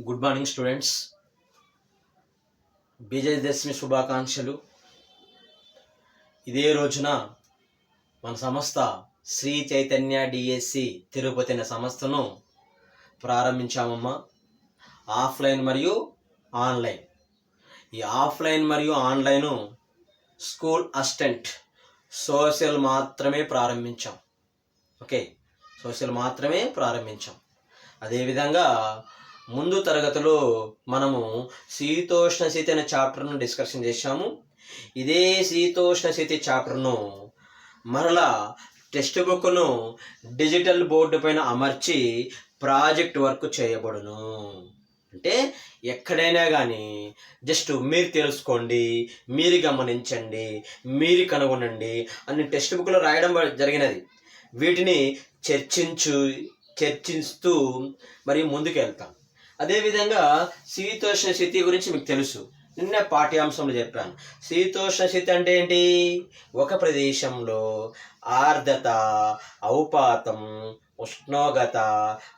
Good morning students. Vijayadashami శుభాకాంక్షలు. ఇదే రోజున మన సంస్థ శ్రీ చైతన్య డిఎస్సి తిరుపతి అనే సంస్థను ప్రారంభించామమ్మా. ఆఫ్లైన్ మరియు ఆన్లైన్. ఈ ఆఫ్లైన్ మరియు ఆన్లైను స్కూల్ అసిస్టెంట్ సోషల్ మాత్రమే ప్రారంభించాం. ఓకే? సోషల్ మాత్రమే ప్రారంభించాం. అదేవిధంగా ముందు తరగతిలో మనము శీతోష్ణ స్థితి అనే చాప్టర్ను డిస్కషన్ చేశాము. ఇదే శీతోష్ణ స్థితి చాప్టర్ను మరలా టెక్స్ట్ బుక్ను డిజిటల్ బోర్డు పైన అమర్చి ప్రాజెక్ట్ వర్క్ చేయబడును. అంటే ఎక్కడైనా కానీ జస్ట్ మీరు తెలుసుకోండి మీరు గమనించండి మీరు కనుగొనండి అన్ని టెక్స్ట్ బుక్లో రాయడం జరిగినది. వీటిని చర్చించు చర్చిస్తూ మరి ముందుకు వెళ్తాం అదేవిధంగా శీతోష్ణ స్థితి గురించి మీకు తెలుసు. నిన్న పాఠ్యాంశంలో చెప్పాను. శీతోష్ణ స్థితి అంటే ఏంటి? ఒక ప్రదేశంలో ఆర్ద్రత ఔపాతం ఉష్ణోగ్రత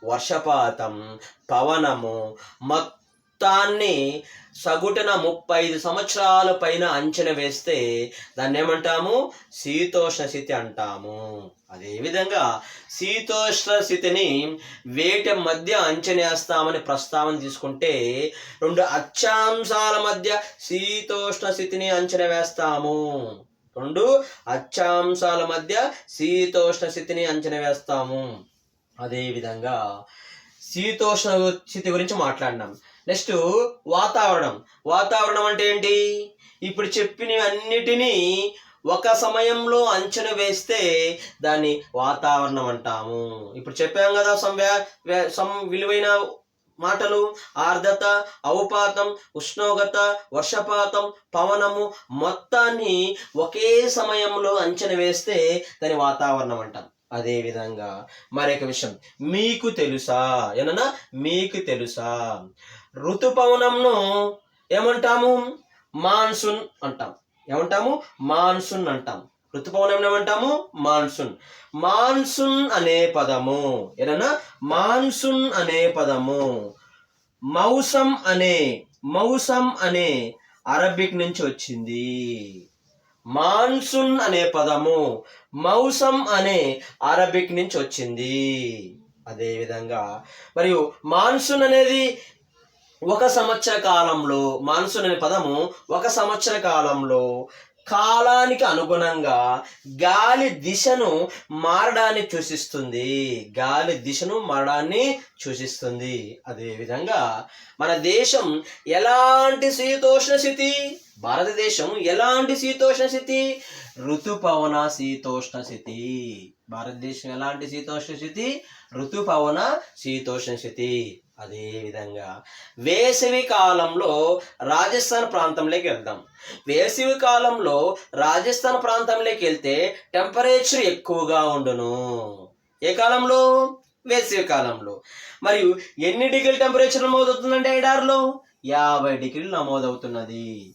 వర్షపాతం పవనము మొత్తాన్ని సగుటున ముప్పై ఐదు సంవత్సరాల పైన అంచనా వేస్తే దాన్ని ఏమంటాము? శీతోష్ణ స్థితి అంటాము. అదేవిధంగా శీతోష్ణ స్థితిని వేటి మధ్య అంచనేస్తామని ప్రస్తావన తీసుకుంటే రెండు అక్షాంశాల మధ్య శీతోష్ణ స్థితిని అంచనా వేస్తాము. రెండు అక్షాంశాల మధ్య శీతోష్ణ స్థితిని అంచనా వేస్తాము. అదేవిధంగా శీతోష్ణ స్థితి గురించి మాట్లాడినాం. నెక్స్ట్ వాతావరణం. వాతావరణం అంటే ఏంటి? ఇప్పుడు చెప్పినవన్నిటినీ ఒక సమయంలో అంచనా వేస్తే దాన్ని వాతావరణం అంటాము. ఇప్పుడు చెప్పాం కదా సం సం విలువైన మాటలు. ఆర్ద్రత అవపాతం ఉష్ణోగ్రత వర్షపాతం పవనము మొత్తాన్ని ఒకే సమయంలో అంచనా వేస్తే దాని వాతావరణం అంటాం. అదే విధంగా మరొక విషయం. మీకు తెలుసా? ఏమన్నా? మీకు తెలుసా? ఋతుపవనంను ఏమంటాము? మాన్సూన్ అంటాం. ఏమంటాము? మాన్సూన్ అంటాం. ఋతుపవనం ఏమంటాము? మాన్సూన్. మాన్సూన్ అనే పదము. ఏదన్నా మాన్సూన్ అనే పదము. మౌసం అనే మౌసం అనే అరబిక్ నుంచి వచ్చింది. మాన్సూన్ అనే పదము మౌసం అనే అరబిక్ నుంచి వచ్చింది. అదే విధంగా. మరియు మాన్సూన్ అనేది ఒక సంవత్సర కాలంలో మాన్సూన్ అనే పదము ఒక సంవత్సర కాలంలో కాలానికి అనుగుణంగా గాలి దిశను మారడాన్ని సూచిస్తుంది. గాలి దిశను మారడాన్ని సూచిస్తుంది. అదేవిధంగా మన దేశం ఎలాంటి శీతోష్ణ స్థితి? భారతదేశం ఎలాంటి శీతోష్ణ స్థితి? ఋతుపవన శీతోష్ణ స్థితి. భారతదేశం ఎలాంటి శీతోష్ణ స్థితి? ఋతుపవన శీతోష్ణ స్థితి. అదేవిధంగా వేసవి కాలంలో రాజస్థాన్ ప్రాంతంలోకి వెళ్దాం. వేసవి కాలంలో రాజస్థాన్ ప్రాంతంలోకి వెళ్తే టెంపరేచర్ ఎక్కువగా ఉండును. ఏ కాలంలో? వేసవి కాలంలో. మరియు ఎన్ని డిగ్రీల టెంపరేచర్ నమోదవుతుందంటే ఐడార్లో యాభై డిగ్రీలు నమోదవుతున్నది.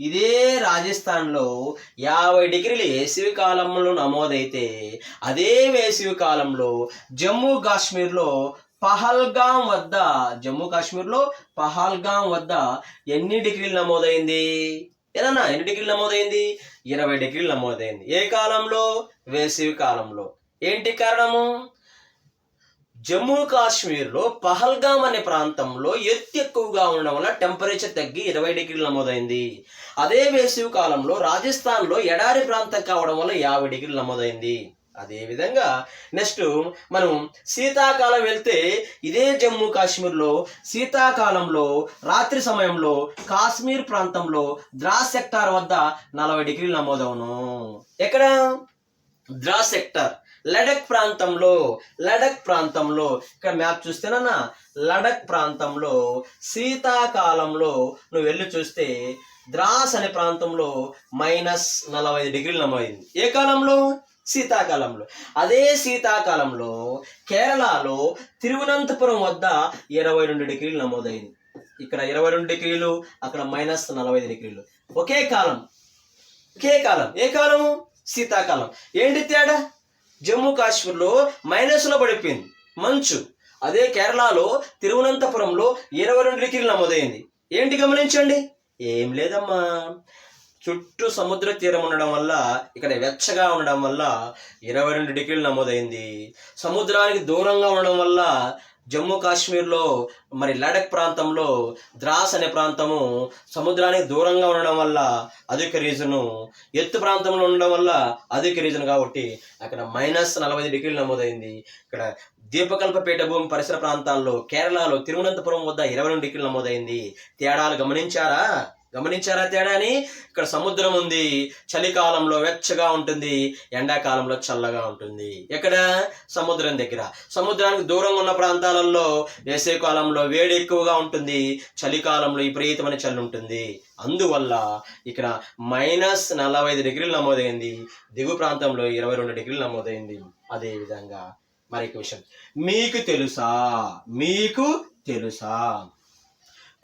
ఇదే రాజస్థాన్లో యాభై డిగ్రీలు వేసవి కాలంలో నమోదైతే అదే వేసవి కాలంలో జమ్మూ కాశ్మీర్లో పహల్గాం వద్ద జమ్మూ కాశ్మీర్లో పహల్గాం వద్ద ఎన్ని డిగ్రీలు నమోదైంది? ఏదన్నా ఎన్ని డిగ్రీలు నమోదైంది? ఇరవై డిగ్రీలు నమోదైంది. ఏ కాలంలో? వేసవి కాలంలో. ఏంటి కారణము? జమ్మూ కాశ్మీర్లో పహల్గాం అనే ప్రాంతంలో ఎత్తు ఎక్కువగా ఉండడం వల్ల టెంపరేచర్ తగ్గి ఇరవై డిగ్రీలు నమోదైంది. అదే వేసవి కాలంలో రాజస్థాన్లో ఎడారి ప్రాంతం కావడం వల్ల యాభై డిగ్రీలు నమోదైంది. అదే విధంగా నెక్స్ట్ మనం శీతాకాలం వెళ్తే ఇదే జమ్మూ కాశ్మీర్లో శీతాకాలంలో రాత్రి సమయంలో కాశ్మీర్ ప్రాంతంలో ద్రాస్ సెక్టార్ వద్ద నలభై డిగ్రీలు నమోదవును. ఎక్కడ? ద్రాస్ సెక్టార్. లడక్ ప్రాంతంలో లడక్ ప్రాంతంలో. ఇక్కడ మ్యాప్ చూస్తేనన్నా లడక్ ప్రాంతంలో శీతాకాలంలో నువ్వు వెళ్ళి చూస్తే ద్రాస్ అనే ప్రాంతంలో మైనస్ నలభై ఐదు డిగ్రీలు నమోదైంది. ఏ కాలంలో? శీతాకాలంలో. అదే శీతాకాలంలో కేరళలో తిరువనంతపురం వద్ద ఇరవై రెండు డిగ్రీలు నమోదైంది. ఇక్కడ ఇరవై రెండు డిగ్రీలు అక్కడ మైనస్ నలభై ఐదు డిగ్రీలు. ఒకే కాలం. ఒకే కాలం. ఏ కాలము? శీతాకాలం. ఏంటి తేడా? జమ్మూ కాశ్మీర్లో మైనస్లో పడిపోయింది. మంచు. అదే కేరళలో తిరువనంతపురంలో ఇరవై రెండు డిగ్రీలు నమోదైంది. ఏంటి గమనించండి? ఏం లేదమ్మా. చుట్టూ సముద్ర తీరం ఉండడం వల్ల ఇక్కడ వెచ్చగా ఉండడం వల్ల ఇరవై రెండు డిగ్రీలు నమోదైంది. సముద్రానికి దూరంగా ఉండడం వల్ల జమ్మూ కాశ్మీర్లో మరి లడక్ ప్రాంతంలో ద్రాస్ అనే ప్రాంతము సముద్రానికి దూరంగా ఉండడం వల్ల అధిక రీజను ఎత్తు ప్రాంతంలో ఉండడం వల్ల అధిక రీజన్ కాబట్టి అక్కడ మైనస్ నలభై డిగ్రీలు నమోదైంది. ఇక్కడ దీపకల్పపేట భూమి పరిసర ప్రాంతాల్లో కేరళలో తిరువనంతపురం వద్ద ఇరవై రెండు డిగ్రీలు నమోదైంది. తేడాలు గమనించారా? గమనించారా తేడాని? ఇక్కడ సముద్రం ఉంది చలికాలంలో వెచ్చగా ఉంటుంది ఎండాకాలంలో చల్లగా ఉంటుంది. ఎక్కడ? సముద్రం దగ్గర. సముద్రానికి దూరంగా ఉన్న ప్రాంతాలలో వేసవి కాలంలో వేడి ఎక్కువగా ఉంటుంది చలికాలంలో విపరీతమైన చలి ఉంటుంది. అందువల్ల ఇక్కడ మైనస్ నలభై ఐదు డిగ్రీలు నమోదైంది. దిగు ప్రాంతంలో ఇరవై రెండు డిగ్రీలు నమోదైంది. అదే విధంగా మరి విషయం. మీకు తెలుసా? మీకు తెలుసా?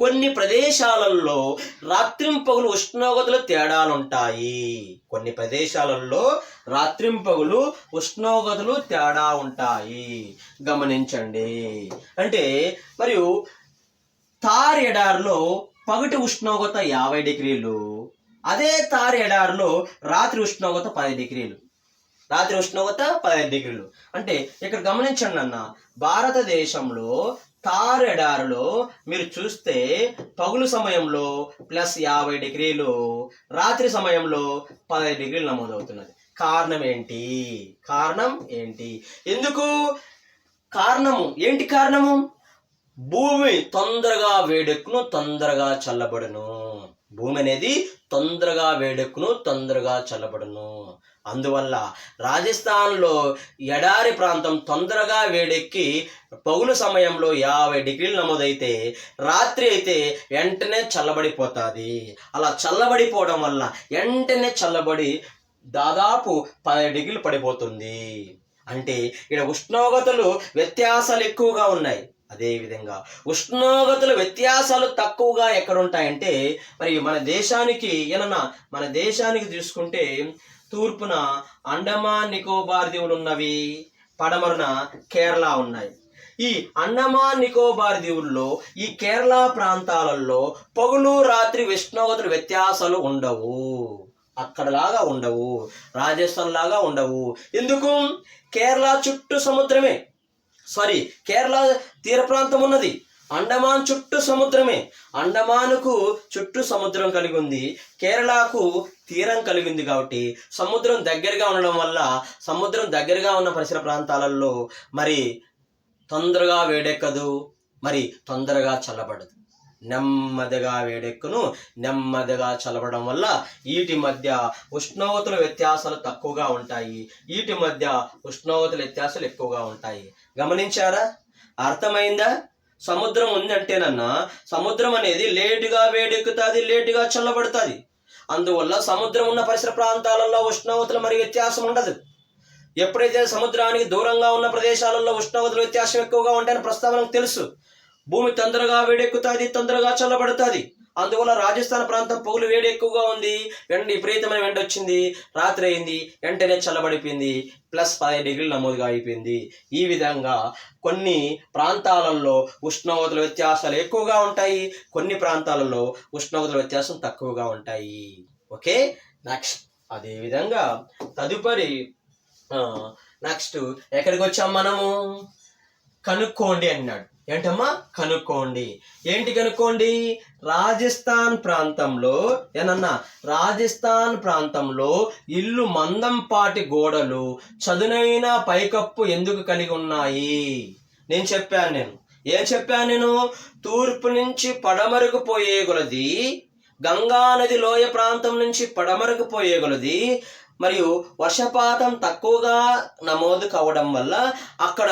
కొన్ని ప్రదేశాలలో రాత్రింపగులు ఉష్ణోగ్రతలు తేడాలుంటాయి. కొన్ని ప్రదేశాలలో రాత్రింపగులు ఉష్ణోగ్రతలు తేడా ఉంటాయి. గమనించండి. అంటే మరియు తార్ ఎడారిలో పగటి ఉష్ణోగ్రత యాభై డిగ్రీలు అదే తార్ ఎడారిలో రాత్రి ఉష్ణోగ్రత పది డిగ్రీలు. రాత్రి ఉష్ణోగ్రత పదహైదు డిగ్రీలు. అంటే ఇక్కడ గమనించండి అన్న భారతదేశంలో తారెడారులో మీరు చూస్తే పగులు సమయంలో ప్లస్ యాభై డిగ్రీలు రాత్రి సమయంలో పదహైదు డిగ్రీలు నమోదవుతున్నది. కారణం ఏంటి? కారణం ఏంటి? ఎందుకు? కారణము. ఏంటి కారణము? భూమి తొందరగా వేడెక్కును తొందరగా చల్లబడును. భూమి అనేది తొందరగా వేడెక్కును తొందరగా చల్లబడును. అందువల్ల రాజస్థాన్లో ఎడారి ప్రాంతం తొందరగా వేడెక్కి పగులు సమయంలో యాభై డిగ్రీలు నమోదైతే రాత్రి అయితే వెంటనే చల్లబడిపోతుంది. అలా చల్లబడిపోవడం వల్ల వెంటనే చల్లబడి దాదాపు పది డిగ్రీలు పడిపోతుంది. అంటే ఇక్కడ ఉష్ణోగ్రతలు వ్యత్యాసాలు ఎక్కువగా ఉన్నాయి. అదేవిధంగా ఉష్ణోగ్రతలు వ్యత్యాసాలు తక్కువగా ఎక్కడ ఉంటాయంటే మరి మన దేశానికి ఏమన్నా మన దేశానికి తీసుకుంటే తూర్పున అండమాన్ నికోబార్ దీవులు ఉన్నవి పడమరున కేరళ ఉన్నాయి. ఈ అండమాన్ నికోబార్ దీవుల్లో ఈ కేరళ ప్రాంతాలలో పగులు రాత్రి ఉష్ణోగ్రతల వ్యత్యాసాలు ఉండవు. అక్కడలాగా ఉండవు. రాజస్థాన్ లాగా ఉండవు. ఎందుకు? కేరళ చుట్టూ సముద్రమే. సారీ కేరళ తీర ప్రాంతం ఉన్నది. అండమాన్ చుట్టూ సముద్రమే. అండమానుకు చుట్టూ సముద్రం కలిగి ఉంది కేరళకు తీరం కలిగి ఉంది కాబట్టి సముద్రం దగ్గరగా ఉండడం వల్ల సముద్రం దగ్గరగా ఉన్న పరిసర ప్రాంతాలలో మరి తొందరగా వేడెక్కదు. మరి తొందరగా చల్లబడదు. నెమ్మదిగా వేడెక్కును. నెమ్మదిగా చల్లబడడం వల్ల వీటి మధ్య ఉష్ణోగ్రతల వ్యత్యాసాలు తక్కువగా ఉంటాయి. వీటి మధ్య ఉష్ణోగ్రతల వ్యత్యాసాలు ఎక్కువగా ఉంటాయి. గమనించారా? అర్థమైందా? సముద్రం ఉందంటేనన్నా సముద్రం అనేది లేటుగా వేడెక్కుతుంది లేటుగా చల్లబడుతుంది. అందువల్ల సముద్రం ఉన్న పరిసర ప్రాంతాలలో ఉష్ణోగ్రతలు మరి వ్యత్యాసం ఉండదు. ఎప్పుడైతే సముద్రానికి దూరంగా ఉన్న ప్రదేశాలలో ఉష్ణోగ్రతలు వ్యత్యాసం ఎక్కువగా ఉంటాయని ప్రస్తావనకు తెలుసు. భూమి తొందరగా వేడెక్కుతుంది తొందరగా చల్లబడుతుంది. అందువల్ల రాజస్థాన్ ప్రాంతం పొగులు వేడి ఎక్కువగా ఉంది. వెంట విపరీతమైన వెంట వచ్చింది. రాత్రి అయింది. వెంటనే చల్లబడిపోయింది. ప్లస్ పదిహేను డిగ్రీలు నమోదుగా అయిపోయింది. ఈ విధంగా కొన్ని ప్రాంతాలలో ఉష్ణోగ్రతల వ్యత్యాసాలు ఎక్కువగా ఉంటాయి. కొన్ని ప్రాంతాలలో ఉష్ణోగ్రతల వ్యత్యాసం తక్కువగా ఉంటాయి. ఓకే? నెక్స్ట్. అదేవిధంగా తదుపరి నెక్స్ట్ ఎక్కడికి వచ్చాం మనము? కనుక్కోండి అన్నాడు. ఏంటమ్మా? కనుక్కోండి. ఏంటి కనుక్కోండి? రాజస్థాన్ ప్రాంతంలో ఏనన్నా రాజస్థాన్ ప్రాంతంలో ఇల్లు మందంపాటి గోడలు చదునైన పైకప్పు ఎందుకు కలిగి ఉన్నాయి? నేను చెప్పాను నేను. ఏం చెప్పాను నేను? తూర్పు నుంచి పడమరకు పోయే గొలది గంగా నది లోయ ప్రాంతం నుంచి పడమరకు పోయే గొలది మరియు వర్షపాతం తక్కువగా నమోదు కావడం వల్ల అక్కడ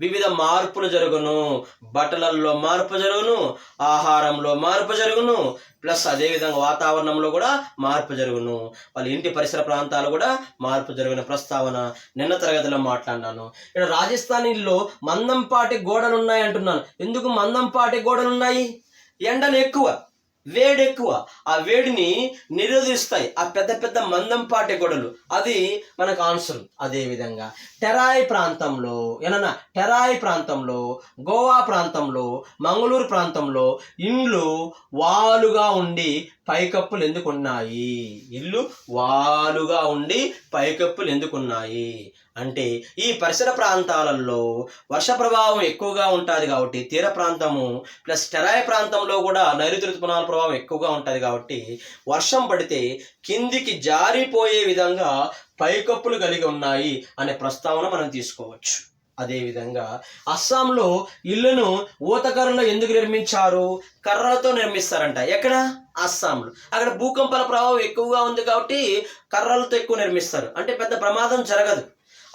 వివిధ మార్పులు జరుగును. బట్టలల్లో మార్పు జరుగును ఆహారంలో మార్పు జరుగును ప్లస్ అదేవిధంగా వాతావరణంలో కూడా మార్పు జరుగును. వాళ్ళ ఇంటి పరిసర ప్రాంతాలు కూడా మార్పు జరిగిన ప్రస్తావన నిన్న తరగతిలో మాట్లాడినాను. ఇక్కడ రాజస్థానీలో మందంపాటి గోడలు ఉన్నాయి అంటున్నాను. ఎందుకు మందంపాటి గోడలు ఉన్నాయి ఎండలు ఎక్కువ. వేడి ఎక్కువ ఆ వేడిని నిరోధిస్తాయి. ఆ పెద్ద పెద్ద మందంపాటి గొడవలు. అది మనకు ఆన్సర్ అదే విధంగా టెరాయి ప్రాంతంలో ఏమన్నా టెరాయి ప్రాంతంలో గోవా ప్రాంతంలో మంగళూరు ప్రాంతంలో ఇండ్లు వాలుగా ఉండి పైకప్పులు ఎందుకున్నాయి? ఇల్లు వాలుగా ఉండి పైకప్పులు ఎందుకున్నాయి? అంటే ఈ పరిసర ప్రాంతాలలో వర్ష ప్రభావం ఎక్కువగా ఉంటుంది కాబట్టి తీర ప్రాంతము ప్లస్ టెరాయ ప్రాంతంలో కూడా నైరుతి ఋతుపవనాల ప్రభావం ఎక్కువగా ఉంటుంది కాబట్టి వర్షం పడితే కిందికి జారిపోయే విధంగా పైకప్పులు కలిగి ఉన్నాయి అనే ప్రస్తావన మనం తీసుకోవచ్చు. అదేవిధంగా అస్సాంలో ఇళ్ళను ఊతకర్రలో ఎందుకు నిర్మించారు? కర్రలతో నిర్మిస్తారంట. ఎక్కడ? అస్సాంలో. అక్కడ భూకంపాల ప్రభావం ఎక్కువగా ఉంది కాబట్టి కర్రలతో ఎక్కువ నిర్మిస్తారు. అంటే పెద్ద ప్రమాదం జరగదు.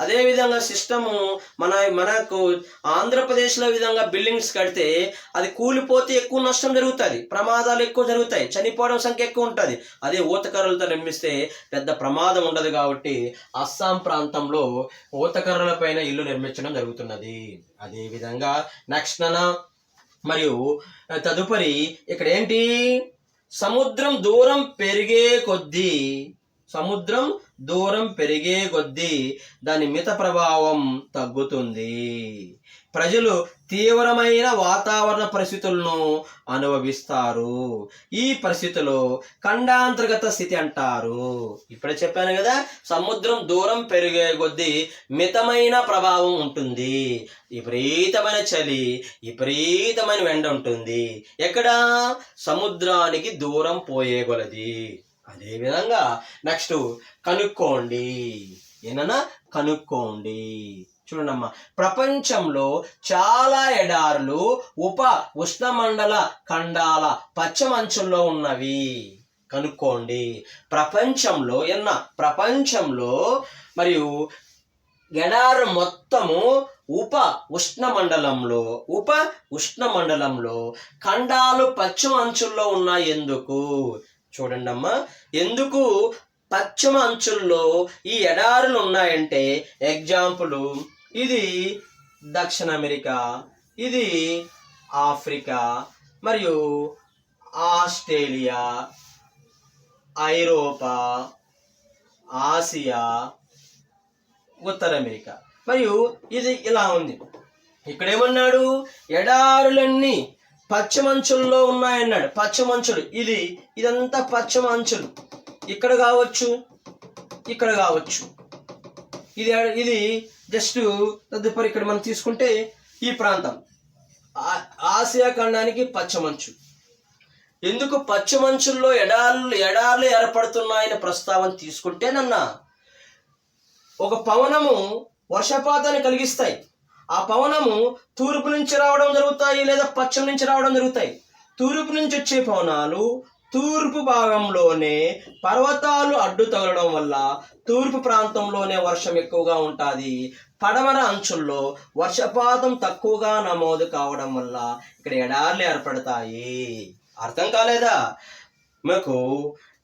అదే విధంగా సిస్టము మన మనకు ఆంధ్రప్రదేశ్లో విధంగా బిల్డింగ్స్ కడితే అది కూలిపోతే ఎక్కువ నష్టం జరుగుతుంది. ప్రమాదాలు ఎక్కువ జరుగుతాయి. చనిపోవడం సంఖ్య ఎక్కువ ఉంటుంది. అదే ఊతకర్రలతో నిర్మిస్తే పెద్ద ప్రమాదం ఉండదు కాబట్టి అస్సాం ప్రాంతంలో ఊతకర్రల పైన ఇల్లు నిర్మించడం జరుగుతున్నది. అదేవిధంగా నెక్స్ట్ మరియు తదుపరి ఇక్కడ ఏంటి సముద్రం దూరం పెరిగే కొద్దీ సముద్రం దూరం పెరిగే కొద్దీ దాని మిత ప్రభావం తగ్గుతుంది. ప్రజలు తీవ్రమైన వాతావరణ పరిస్థితులను అనుభవిస్తారు. ఈ పరిస్థితిలో ఖండాంతర్గత స్థితి అంటారు. ఇప్పుడే చెప్పాను కదా సముద్రం దూరం పెరిగే కొద్దీ మితమైన ప్రభావం ఉంటుంది. విపరీతమైన చలి విపరీతమైన వెండ ఉంటుంది. ఎక్కడ? సముద్రానికి దూరం పోయే కొలది. అదేవిధంగా నెక్స్ట్ కనుక్కోండి. ఏనన్నా? కనుక్కోండి. చూడమ్మా ప్రపంచంలో చాలా ఎడారులు ఉప ఉష్ణమండల ఖండాల పచ్చమంచుల్లో ఉన్నవి. కనుక్కోండి. ప్రపంచంలో ఎన్న ప్రపంచంలో మరియు ఎడారు మొత్తము ఉప ఉష్ణమండలంలో ఉప ఉష్ణమండలంలో ఖండాలు పశ్చిమ అంచుల్లో ఉన్నాయి ఎందుకు? చూడండి అమ్మా ఎందుకు? పశ్చిమ అంచుల్లో ఈ ఎడారులు ఉన్నాయంటే ఎగ్జాంపుల్ ఇది దక్షిణ అమెరికా ఇది ఆఫ్రికా మరియు ఆస్ట్రేలియా ఐరోపా ఆసియా ఉత్తర అమెరికా. మరియు ఇది ఇలా ఉంది. ఇక్కడేమన్నాడు? ఎడారులన్నీ పశ్చిమంచుల్లో ఉన్నాయన్నాడు. పశ్చిమంచులు ఇది ఇదంతా పశ్చిమ అంచులు ఇక్కడ కావచ్చు ఇక్కడ కావచ్చు. ఇది ఇది జస్ట్ తదుపరి ఇక్కడ మనం తీసుకుంటే ఈ ప్రాంతం. ఆ- ఆసియా ఖండానికి పశ్చిమంచు ఎందుకు పశ్చిమంచుల్లో ఎడాలు ఎడార్లు ఏర్పడుతున్నాయని ప్రస్తావన తీసుకుంటేనన్నా ఒక పవనము వర్షపాతాన్ని కలిగిస్తాయి. ఆ పవనము తూర్పు నుంచి రావడం జరుగుతాయి లేదా పశ్చిమ నుంచి రావడం జరుగుతాయి. తూర్పు నుంచి వచ్చే పవనాలు తూర్పు భాగంలోనే పర్వతాలు అడ్డు తగలడం వల్ల తూర్పు ప్రాంతంలోనే వర్షం ఎక్కువగా ఉంటుంది. పడమర అంచుల్లో వర్షపాతం తక్కువగా నమోదు కావడం వల్ల ఇక్కడ ఎడార్లు ఏర్పడతాయి. అర్థం కాలేదా? మీకు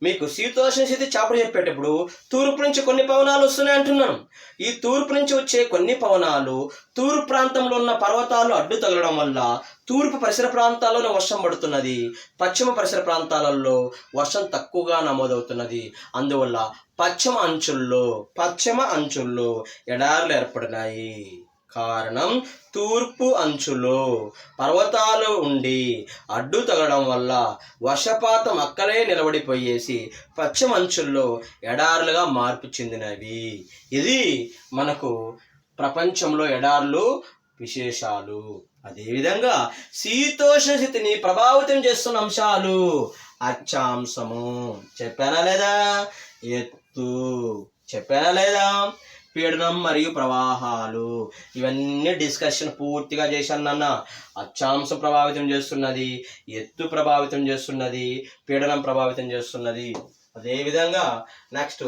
మీకు శీతోష్ణ స్థితి చాపడు చెప్పేటప్పుడు తూర్పు నుంచి కొన్ని పవనాలు వస్తున్నాయి అంటున్నాను. ఈ తూర్పు నుంచి వచ్చే కొన్ని పవనాలు తూర్పు ప్రాంతంలో ఉన్న పర్వతాలు అడ్డు తగలడం వల్ల తూర్పు పరిసర ప్రాంతాల్లోనే వర్షం పడుతున్నది. పశ్చిమ పరిసర ప్రాంతాలలో వర్షం తక్కువగా నమోదవుతున్నది. అందువల్ల పశ్చిమ అంచుల్లో పశ్చిమ అంచుల్లో ఎడార్లు ఏర్పడినాయి. కారణం తూర్పు అంచులో. పర్వతాలు ఉండి అడ్డు తగలడం వల్ల వర్షపాతం అక్కడే నిలబడిపోయేసి పశ్చిమ అంచుల్లో ఎడారులుగా మార్పు చెందినవి. ఇది మనకు ప్రపంచంలో ఎడార్లు విశేషాలు. అదేవిధంగా శీతోష్ణ స్థితిని ప్రభావితం చేస్తున్న అంశాలు అక్షాంశము చెప్పానా లేదా? ఎత్తు. చెప్పానా లేదా? పీడనం మరియు ప్రవాహాలు. ఇవన్నీ డిస్కషన్ పూర్తిగా చేశాను నాన్న. అక్షాంశం ప్రభావితం చేస్తున్నది ఎత్తు ప్రభావితం చేస్తున్నది పీడనం ప్రభావితం చేస్తున్నది. అదేవిధంగా నెక్స్ట్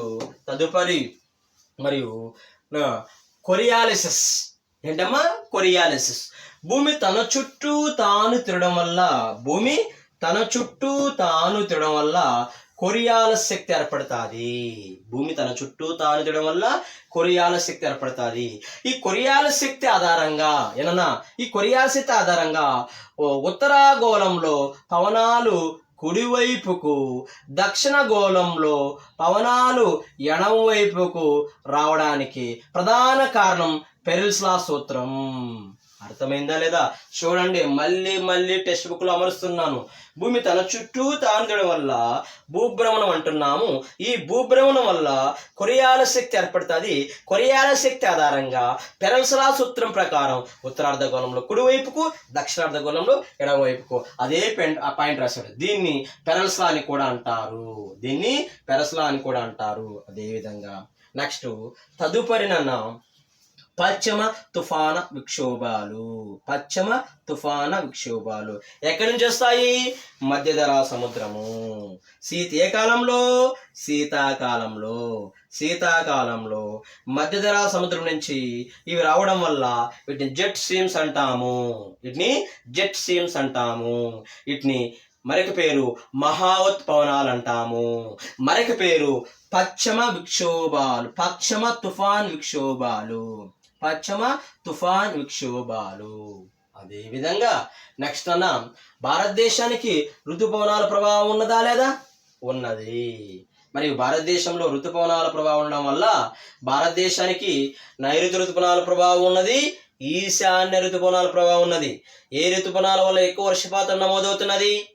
తదుపరి మరియు కొరియాలిసిస్. ఏంటమ్మా? కొరియాలిసిస్. భూమి తన చుట్టూ తాను తిరగడం వల్ల భూమి తన చుట్టూ తాను తిరగడం వల్ల కొరియాల శక్తి ఏర్పడుతుంది. భూమి తన చుట్టూ తానుదడం వల్ల కొరియాల శక్తి ఏర్పడుతుంది. ఈ కొరియాల శక్తి ఆధారంగా ఏనన్నా ఈ కొరియాల శక్తి ఆధారంగా ఉత్తరాగోళంలో పవనాలు కుడివైపుకు దక్షిణ గోళంలో పవనాలు ఎడం వైపుకు రావడానికి ప్రధాన కారణం పెరిల్స్లా సూత్రం. అర్థమైందా లేదా? చూడండి మళ్ళీ మళ్ళీ టెక్స్ట్ బుక్లో అమరుస్తున్నాను. భూమి తన చుట్టూ తానుగడం వల్ల భూభ్రమణం అంటున్నాము. ఈ భూభ్రమణం వల్ల కొరియాల శక్తి ఏర్పడుతుంది. కొరియాల శక్తి ఆధారంగా పెరల్సలా సూత్రం ప్రకారం ఉత్తరార్ధగోళంలో కుడివైపుకు దక్షిణార్ధగోళంలో ఎడమవైపుకు. అదే పెన్ ఆ పాయింట్ రాశాడు. దీన్ని పెరల్సలా అని కూడా అంటారు. దీన్ని పెరస్లా అని కూడా అంటారు. అదే విధంగా నెక్స్ట్ తదుపరి నన్న పశ్చిమ తుఫాన విక్షోభాలు. పశ్చిమ తుఫాన విక్షోభాలు. ఎక్కడి నుంచి వస్తాయి? మధ్యధరా సముద్రము. శీత ఏ కాలంలో? శీతాకాలంలో. శీతాకాలంలో మధ్యధరా సముద్రం నుంచి ఇవి రావడం వల్ల వీటిని జెట్ స్ట్రీమ్స్ అంటాము. వీటిని జెట్ స్ట్రీమ్స్ అంటాము. వీటిని మరొక పేరు మహావత్పవనాలు అంటాము. మరొక పేరు పశ్చిమ విక్షోభాలు. పశ్చిమ తుఫాన్ విక్షోభాలు. పశ్చిమ తుఫాన్ విక్షోభాలు. అదే విధంగా నెక్స్ట్ అన్న భారతదేశానికి ఋతుపవనాల ప్రభావం ఉన్నదా లేదా? ఉన్నది. మరి భారతదేశంలో ఋతుపవనాల ప్రభావం ఉండడం వల్ల భారతదేశానికి నైరుతి ఋతుపవనాల ప్రభావం ఉన్నది ఈశాన్య ఋతుపవనాల ప్రభావం ఉన్నది. ఏ ఋతుపవనాల వల్ల ఎక్కువ వర్షపాతం నమోదవుతున్నది?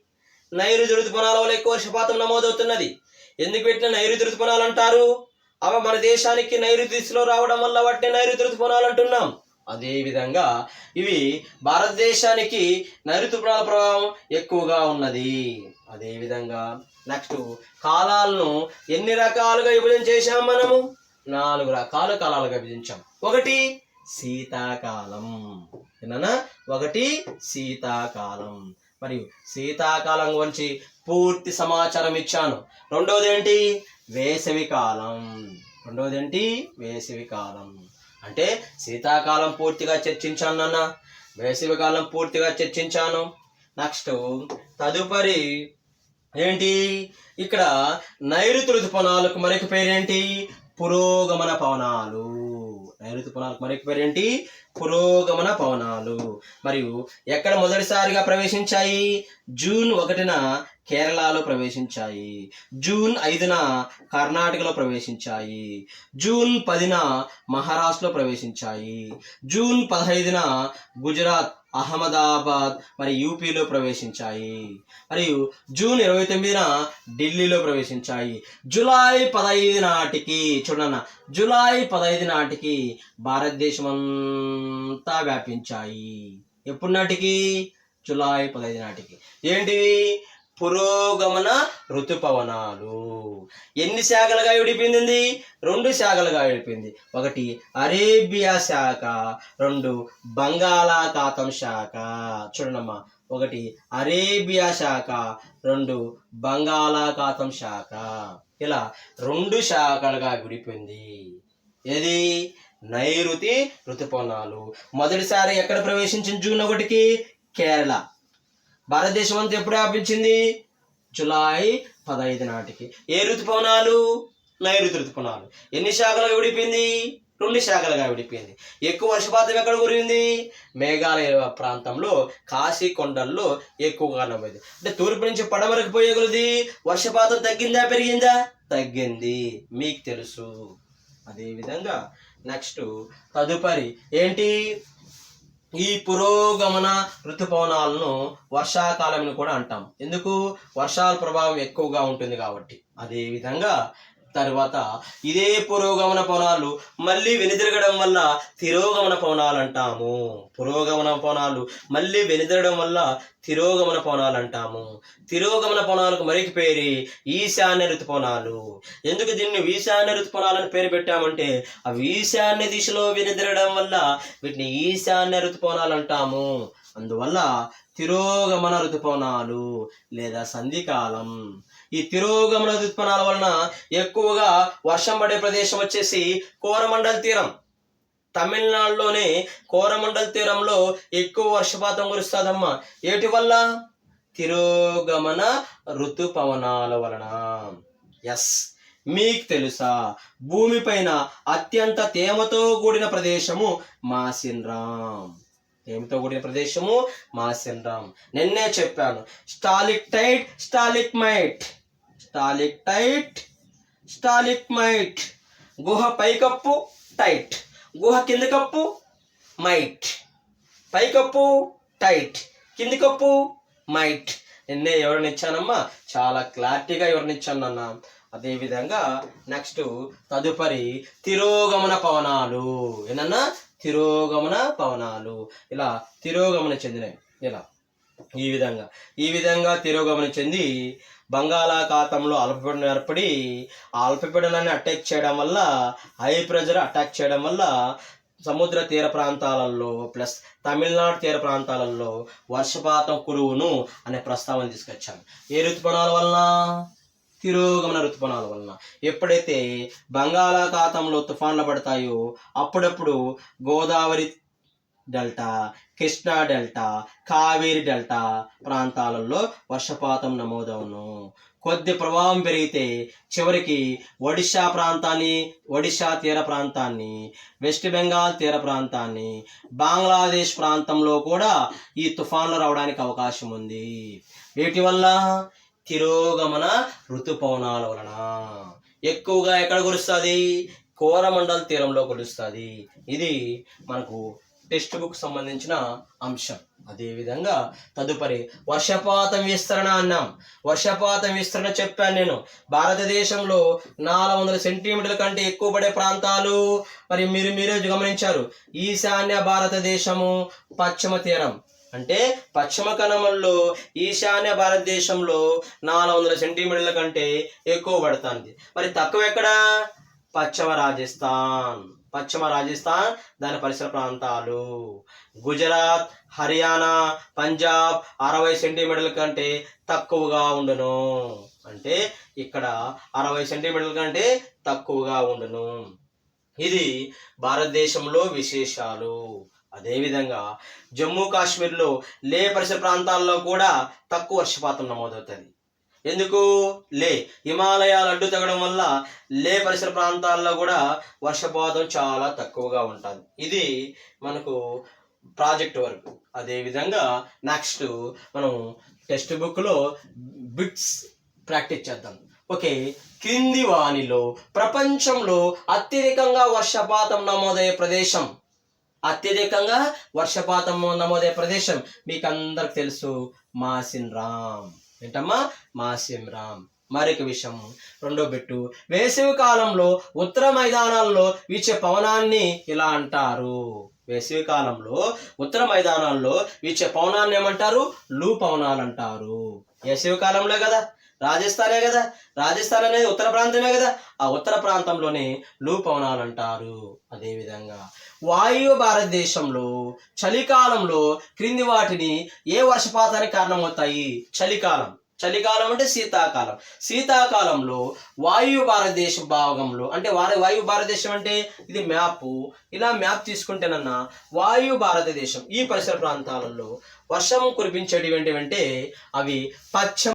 నైరుతి ఋతుపవనాల వల్ల ఎక్కువ వర్షపాతం నమోదవుతున్నది. ఎందుకు పెట్టిన నైరుతి ఋతుపవనాలు అంటారు? అవి మన దేశానికి నైరుతి దిశలో రావడం వల్ల వాటిని నైరుతి ఋతుపవనాలు అంటున్నాం అదేవిధంగా ఇవి భారతదేశానికి నైరుతి ఋతుపవనాల ప్రభావం ఎక్కువగా ఉన్నది. అదేవిధంగా నెక్స్ట్ కాలాలను ఎన్ని రకాలుగా విభజన చేశాం మనము? నాలుగు రకాల కాలాలుగా విభజించాం. ఒకటి శీతాకాలం. ఏనా ఒకటి శీతాకాలం. మరియు శీతాకాలం గురించి పూర్తి సమాచారం ఇచ్చాను. రెండవది ఏంటి? వేసవి కాలం రెండవది ఏంటి వేసవి కాలం అంటే శీతాకాలం పూర్తిగా చర్చించాను నాన్న. వేసవి కాలం పూర్తిగా చర్చించాను. నెక్స్ట్ తదుపరి ఏంటి? ఇక్కడ నైరుతి ఋతుపవనాలకు మరొక పేరేంటి? పురోగమన పవనాలు. నైరుతి పవనాలకు మరొక పేరేంటి? పురోగమన పవనాలు. మరియు ఎక్కడ మొదటిసారిగా ప్రవేశించాయి? జూన్ ఒకటిన కేరళలో ప్రవేశించాయి. జూన్ ఐదున కర్ణాటకలో ప్రవేశించాయి. జూన్ పదిన మహారాష్ట్రలో ప్రవేశించాయి. జూన్ పదహైదున గుజరాత్ అహ్మదాబాద్ మరి యూపీలో ప్రవేశించాయి. మరియు జూన్ ఇరవై తొమ్మిదిన ఢిల్లీలో ప్రవేశించాయి. జూలై పదహైదు నాటికి చూడన్న జూలై పదహైదు నాటికి భారతదేశం అంతా వ్యాపించాయి. ఎప్పుడు నాటికి? జూలై పదహైదు నాటికి. ఏంటివి పురోగమన ఋతుపవనాలు. ఎన్ని శాఖలుగా విడిపోయింది రెండు శాఖలుగా విడిపోయింది ఒకటి అరేబియా శాఖ రెండు బంగాళాఖాతం శాఖ. చూడమ్మా ఒకటి అరేబియా శాఖ రెండు బంగాళాఖాతం శాఖ. ఇలా రెండు శాఖలుగా విడిపోయింది ఏది? నైరుతి ఋతుపవనాలు. మొదటిసారి ఎక్కడ ప్రవేశించింది? జూన్ ఒకటికి కేరళ. భారతదేశం అంతా ఎప్పుడు వ్యాపించింది? జులై పదహైదు నాటికి. ఏ ఋతుపవనాలు? నైరుతి ఋతుపవనాలు. ఎన్ని శాఖలుగా విడిపోయింది? రెండు శాఖలుగా విడిపోయింది. ఎక్కువ వర్షపాతం ఎక్కడ కురిగింది మేఘాలయ ప్రాంతంలో కాశీ కొండల్లో ఎక్కువగా నమ్మేది అంటే తూర్పు నుంచి పడమరకు పోయే వర్షపాతం తగ్గిందా పెరిగిందా? తగ్గింది. మీకు తెలుసు. అదేవిధంగా నెక్స్ట్ తదుపరి ఏంటి? ఈ పురోగమన ఋతుపవనాలను వర్షాకాలం అని కూడా అంటాం. ఎందుకు? వర్షాల ప్రభావం ఎక్కువగా ఉంటుంది కాబట్టి. అదే విధంగా తర్వాత ఇదే పురోగమన పవనాలు మళ్ళీ వెనుదిరగడం వల్ల తిరోగమన పవనాలు అంటాము పురోగమన పవనాలు మళ్ళీ వెనుదిరగడం వల్ల తిరోగమన పవనాలు అంటాము తిరోగమన పవనాలకు మరికి పేరు ఈశాన్య ఋతుపవనాలు ఎందుకు దీన్ని ఈశాన్య ఋతుపవనాలని పేరు పెట్టామంటే అవి ఈశాన్య దిశలో వెనుదిరగడం వల్ల వీటిని ఈశాన్య ఋతుపవనాలు అంటాము. అందువల్ల తిరోగమన ఋతుపవనాలు లేదా సంధికాలం. ఈ తిరోగమన ఋతుపవనాల వలన ఎక్కువగా వర్షం పడే ప్రదేశం వచ్చేసి కోరమండల్ తీరం. తమిళనాడులోనే కోరమండల్ తీరంలో ఎక్కువ వర్షపాతం కురుస్తుందమ్మా. ఏటి వల్ల? తిరోగమన ఋతుపవనాల వలన. ఎస్ మీకు తెలుసా? భూమిపైన అత్యంత తేమతో కూడిన ప్రదేశము మాసిన్రామ్. ఏమితో కూడిన ప్రదేశము మాసిన్రామ్. నిన్నే చెప్పాను. Stalactite stalagmite stalactite stalagmite. గుహ పైకప్పు టైట్. గుహ కింది కప్పు మైట్. పైకప్పు టైట్. కింది కప్పు మైట్. నిన్నే ఎవరినిచ్చానమ్మా? చాలా క్లారిటీగా ఎవరినిచ్చాను అన్న అదేవిధంగా నెక్స్ట్ తదుపరి తిరోగమన పవనాలు. ఏనన్నా? తిరోగమన పవనాలు. ఇలా తిరోగమన చెందినవి. ఇలా. ఈ విధంగా. ఈ విధంగా తిరోగమన చెంది బంగాళాఖాతంలో అల్పపీడనం ఏర్పడి ఆ అల్పపీడనాన్ని అటాక్ చేయడం వల్ల హై ప్రెజర్ అటాక్ చేయడం వల్ల సముద్ర తీర ప్రాంతాలలో ప్లస్ తమిళనాడు తీర ప్రాంతాలలో వర్షపాతం కురువును అనే ప్రస్తావన తీసుకొచ్చాను ఏ ఋతుపణాల వలన? తిరోగమన ఋతుపణాల వలన. ఎప్పుడైతే బంగాళాఖాతంలో తుఫాన్లు పడతాయో అప్పుడప్పుడు Godavari delta Krishna delta Kaveri delta ప్రాంతాలలో వర్షపాతం నమోదవును. కొద్ది ప్రభావం పెరిగితే చివరికి ఒడిశా ప్రాంతాన్ని ఒడిశా తీర ప్రాంతాన్ని వెస్ట్ బెంగాల్ తీర ప్రాంతాన్ని బంగ్లాదేశ్ ప్రాంతంలో కూడా ఈ తుఫాన్లు రావడానికి అవకాశం ఉంది. వీటి వల్ల తిరోగమన ఋతుపవనాల వలన ఎక్కువగా ఎక్కడ కురుస్తుంది? కోరమండల్ తీరంలో కురుస్తుంది. ఇది మనకు టెక్స్ట్ బుక్ సంబంధించిన అంశం. అదేవిధంగా తదుపరి వర్షపాతం విస్తరణ అన్నాం. వర్షపాతం విస్తరణ చెప్పాను నేను. భారతదేశంలో నాలుగు వందల సెంటీమీటర్ల కంటే ఎక్కువ పడే ప్రాంతాలు మరి మీరు మీరే గమనించారు. ఈశాన్య భారతదేశము పశ్చిమ తీరం. అంటే పశ్చిమ కనుమల్లో ఈశాన్య భారతదేశంలో నాలుగు వందల సెంటీమీటర్ల కంటే ఎక్కువ పడుతుంది. మరి తక్కువ ఎక్కడ? పశ్చిమ రాజస్థాన్. పశ్చిమ రాజస్థాన్ దాని పరిసర ప్రాంతాలు. గుజరాత్ హర్యానా పంజాబ్ అరవై సెంటీమీటర్ల కంటే తక్కువగా ఉండును. అంటే ఇక్కడ అరవై సెంటీమీటర్ల కంటే తక్కువగా ఉండును. ఇది భారతదేశంలో విశేషాలు. అదేవిధంగా జమ్మూ కాశ్మీర్లో లే పరిసర ప్రాంతాల్లో కూడా తక్కువ వర్షపాతం నమోదవుతుంది. ఎందుకు? లే. హిమాలయాలు అడ్డు తగ్గడం వల్ల లే పరిసర ప్రాంతాల్లో కూడా వర్షపాతం చాలా తక్కువగా ఉంటుంది. ఇది మనకు ప్రాజెక్ట్ వర్క్. అదేవిధంగా నెక్స్ట్ మనం టెక్స్ట్ బుక్లో బిట్స్ ప్రాక్టీస్ చేద్దాం. ఓకే. క్రింది వానిలో ప్రపంచంలో అత్యధికంగా వర్షపాతం నమోదయ్యే ప్రదేశం. అత్యధికంగా వర్షపాతం నమోదయ్యే ప్రదేశం. మీకు అందరికి తెలుసు మాసిన్ రామ్. ఏంటమ్మా మాసిన్ రామ్. మరొక విషయం. రెండో బెట్టు. వేసవి కాలంలో ఉత్తర మైదానాల్లో వీచే పవనాన్ని ఇలా అంటారు? వేసవి కాలంలో ఉత్తర మైదానాల్లో వీచే పవనాన్ని ఏమంటారు? లూ పవనాలు అంటారు. వేసవి కాలంలో కదా. రాజస్థానే కదా? రాజస్థాన్ అనేది ఉత్తర ప్రాంతమే కదా? ఆ ఉత్తర ప్రాంతంలోనే లూపవనాలు అంటారు అదేవిధంగా వాయువ్య భారతదేశంలో చలికాలంలో క్రింది వాటిని ఏ వర్షపాతానికి కారణమవుతాయి? చలికాలం. చలికాలం అంటే శీతాకాలం. శీతాకాలంలో వాయు భారతదేశ భాగంలో అంటే వారి వాయు భారతదేశం అంటే ఇది మ్యాప్. ఇలా మ్యాప్ తీసుకుంటేనన్నా వాయు భారతదేశం ఈ పరిసర ప్రాంతాలలో వర్షం కురిపించేటివి ఏంటివంటే అవి పశ్చిమ